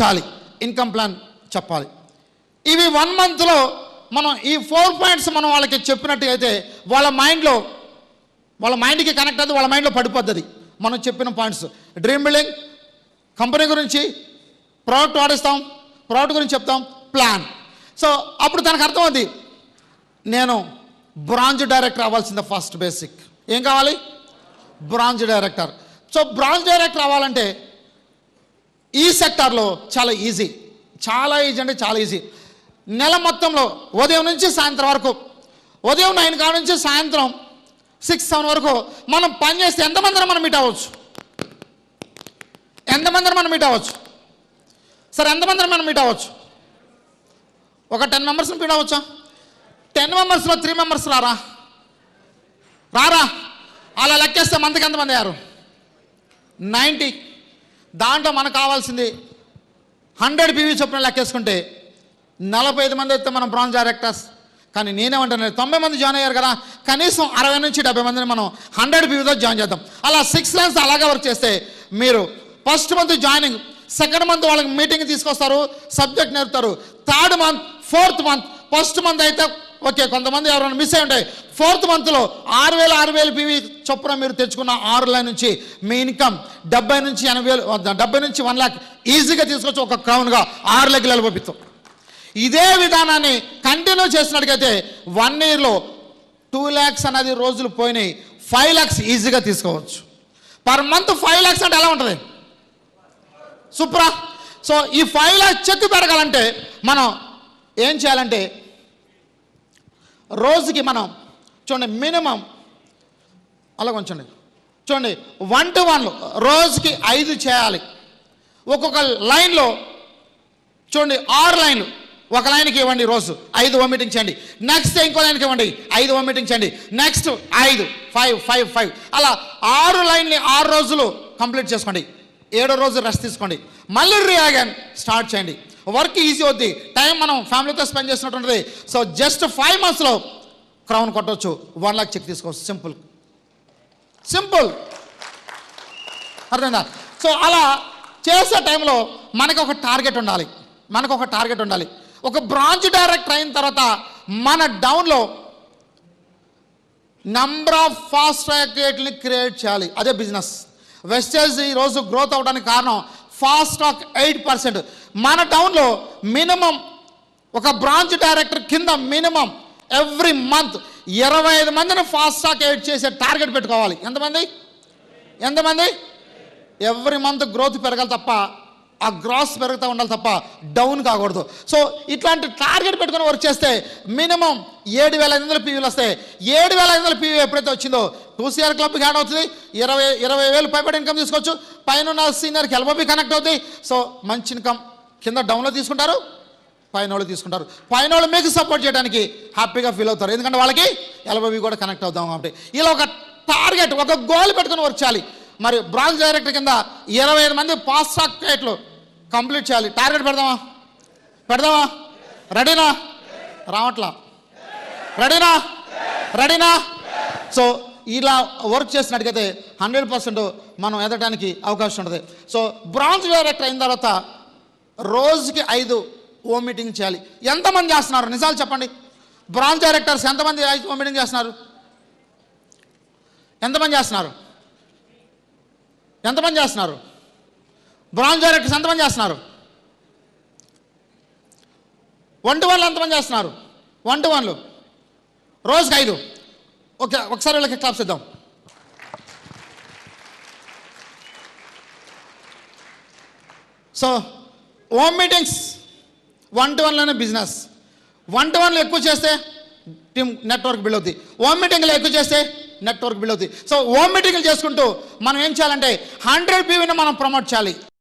చాలి income plan చెప్పాలి. ఇవి వన్ మంత్లో మనం ఈ ఫోర్ పాయింట్స్ మనం వాళ్ళకి చెప్పినట్టయితే వాళ్ళ మైండ్లో వాళ్ళ మైండ్కి కనెక్ట్ అవుతుంది వాళ్ళ మైండ్లో పడిపోద్ది మనం చెప్పిన పాయింట్స్. డ్రీమ్ బిల్డింగ్ కంపెనీ గురించి ప్రోడక్ట్ వాడిస్తాం ప్రోడక్ట్ గురించి చెప్తాం ప్లాన్. సో అప్పుడు తనకు అర్థమైంది నేను బ్రాంజ్ డైరెక్టర్ అవ్వాల్సిందే ఫస్ట్ బేసిక్. ఏం కావాలి? Bronze director. So bronze director అవ్వాలంటే ఈ సెక్టార్లో చాలా ఈజీ. చాలా ఈజీ అంటే చాలా ఈజీ. నెల మొత్తంలో ఉదయం నుంచి సాయంత్రం వరకు ఉదయం నైన్ కాడ నుంచి సాయంత్రం సిక్స్ సెవెన్ వరకు మనం పని చేస్తే ఎంతమందిని మనం మీట్ అవ్వచ్చు? ఎంతమందిని మనం మీట్ అవ్వచ్చు? సరే ఎంతమందిని మనం మీట్ అవ్వచ్చు? ఒక టెన్ మెంబర్స్ని మీట్ అవ్వచ్చా? టెన్ మెంబర్స్లో త్రీ మెంబర్స్ రారా? రారా? అలా లెక్కేస్తే మందికి ఎంతమంది అయ్యారు? నైంటీ దాంట్లో మనకు కావాల్సింది హండ్రెడ్ పీవీ చొప్పున లెక్కేసుకుంటే నలభై ఐదు మంది అయితే మనం బ్రాంజ్ డైరెక్టర్స్ కానీ నేనేమంటాను తొంభై మంది జాయిన్ అయ్యారు కదా కనీసం అరవై నుంచి డెబ్బై మందిని మనం హండ్రెడ్ పీవీతో జాయిన్ చేద్దాం. అలా సిక్స్ లైన్స్ అలాగే వర్క్ చేస్తే మీరు first month joining second month వాళ్ళకి మీటింగ్ తీసుకొస్తారు సబ్జెక్ట్ నేర్పుతారు third month fourth month first month అయితే ఓకే కొంతమంది ఎవరైనా మిస్ అయి ఉంటాయి. ఫోర్త్ మంత్లో ఆరు వేల ఆరు వేలు పీవీ చొప్పున మీరు తెచ్చుకున్న ఆరు లైన్ నుంచి మీ ఇన్కమ్ డెబ్బై నుంచి ఎనభై వేలు డెబ్బై నుంచి వన్ లాక్ ఈజీగా తీసుకొచ్చి ఒక క్రౌన్గా ఆరు లెక్కలు పంపిస్తాం. ఇదే విధానాన్ని కంటిన్యూ చేసినట్టుకైతే వన్ ఇయర్లో టూ ల్యాక్స్ అనేది రోజులు పోయినాయి. ఫైవ్ ల్యాక్స్ ఈజీగా తీసుకోవచ్చు. పర్ మంత్ ఫైవ్ ల్యాక్స్ అంటే ఎలా ఉంటుంది? సూపరా సో ఈ ఫైవ్ ల్యాక్స్ చెక్ పెరగాలంటే మనం ఏం చేయాలంటే రోజుకి మనం చూడండి మినిమం అలా కొంచండి చూడండి వన్ టు వన్ రోజుకి ఐదు చేయాలి. ఒక్కొక్క లైన్లో చూడండి ఆరు లైన్లు. ఒక లైన్కి ఇవ్వండి రోజు ఐదు వమిటింగ్ చేయండి. నెక్స్ట్ ఇంకో లైన్కి ఇవ్వండి ఐదు వమిటింగ్ చేయండి. నెక్స్ట్ ఐదు ఫైవ్ ఫైవ్ ఫైవ్ అలా ఆరు లైన్ని ఆరు రోజులు కంప్లీట్ చేసుకోండి. ఏడో రోజు రెస్ట్ తీసుకోండి. మళ్ళీ రియాగన్ స్టార్ట్ చేయండి. వర్క్ ఈజీ అవుద్ది. టైం మనం ఫ్యామిలీతో స్పెండ్ చేసినట్టుంది సో జస్ట్ ఫైవ్ మంత్స్లో క్రౌన్ కొట్టవచ్చు వన్ లాక్ చెక్ తీసుకోవచ్చు. సింపుల్ సింపుల్ అర్థమైందా? సో అలా చేసే టైంలో మనకు ఒక టార్గెట్ ఉండాలి. మనకు ఒక టార్గెట్ ఉండాలి. ఒక బ్రాంచ్ డైరెక్టర్ అయిన తర్వాత మన డౌన్లో నంబర్ ఆఫ్ ఫాస్ట్ ట్రాక్ని క్రియేట్ చేయాలి. అదే బిజినెస్ వెస్టేజ్ ఈరోజు గ్రోత్ అవడానికి కారణం ఫాస్ట్ ఎయిట్ పర్సెంట్. మన టౌన్లో మినిమం ఒక బ్రాంచ్ డైరెక్టర్ కింద మినిమం ఎవ్రీ మంత్ ఇరవై ఐదు మందిని ఫాస్ట్ స్టాక్ ఎయిట్ చేసే టార్గెట్ పెట్టుకోవాలి. ఎంతమంది? ఎంతమంది? ఎవ్రీ మంత్ గ్రోత్ పెరగాలి తప్ప ఆ గ్రాస్ పెరుగుతూ ఉండాలి తప్ప డౌన్ కాకూడదు. సో ఇట్లాంటి టార్గెట్ పెట్టుకొని వర్క్ చేస్తే మినిమం ఏడు వేల ఐదు వందల పీవీలు వస్తాయి. ఏడు వేల ఐదు వందల పీవీ ఎప్పుడైతే వచ్చిందో టూసీఆర్ క్లబ్కి యాడ్ అవుతుంది. ఇరవై ఇరవై వేలు పైబడి ఇన్కమ్ తీసుకోవచ్చు. పైన ఉన్న సీనియర్కి ఎల్బోబి కనెక్ట్ అవుతుంది సో మంచి ఇన్కమ్ కింద డౌన్లో తీసుకుంటారు. పైన వాళ్ళు తీసుకుంటారు. పైన వాళ్ళు మీకు సపోర్ట్ చేయడానికి హ్యాపీగా ఫీల్ అవుతారు. ఎందుకంటే వాళ్ళకి ఎల్బోబీ కూడా కనెక్ట్ అవుతాం కాబట్టి. ఇలా ఒక టార్గెట్ ఒక గోల్ పెట్టుకుని వర్క్ చేయాలి. మరి బ్రాంచ్ డైరెక్టర్ కింద ఇరవై ఐదు మంది పాస్ సాక్టేట్లు కంప్లీట్ చేయాలి. టార్గెట్ పెడదామా? పెడదామా? రెడీనా? రావట్లా? రెడీనా? రెడీనా? సో ఇలా వర్క్ చేసినట్టుగైతే హండ్రెడ్ పర్సెంట్ మనం ఎదగడానికి అవకాశం ఉంటుంది. సో బ్రాంచ్ డైరెక్టర్ అయిన తర్వాత రోజుకి ఐదు ఓ మీటింగ్ చేయాలి. ఎంతమంది చేస్తున్నారు? నిజాలు చెప్పండి. బ్రాంచ్ డైరెక్టర్స్ ఎంతమంది ఐదు ఓ మీటింగ్ చేస్తున్నారు? ఎంతమంది చేస్తున్నారు? ఎంతమంది చేస్తున్నారు? బ్రాంచ్ డైరెక్టర్స్ ఎంతమంది చేస్తున్నారు? వన్ టు వన్లు ఎంతమంది చేస్తున్నారు? వన్ టు వన్లు రోజుకి ఐదు. ఓకే ఒకసారి వీళ్ళకి క్లాప్స్ ఇద్దాం so home meetings one to వన్లోనే business one to వన్లో ఎక్కువ చేస్తే టీమ్ నెట్వర్క్ బిల్డ్ అవుతుంది హోమ్ మీటింగ్లో ఎక్కువ చేస్తే నెట్వర్క్ బిల్డ్ అవుతుంది సో హోమ్ మీటింగ్లు చేసుకుంటూ మనం ఏం చేయాలంటే హండ్రెడ్ పీవీని మనం ప్రమోట్ చేయాలి.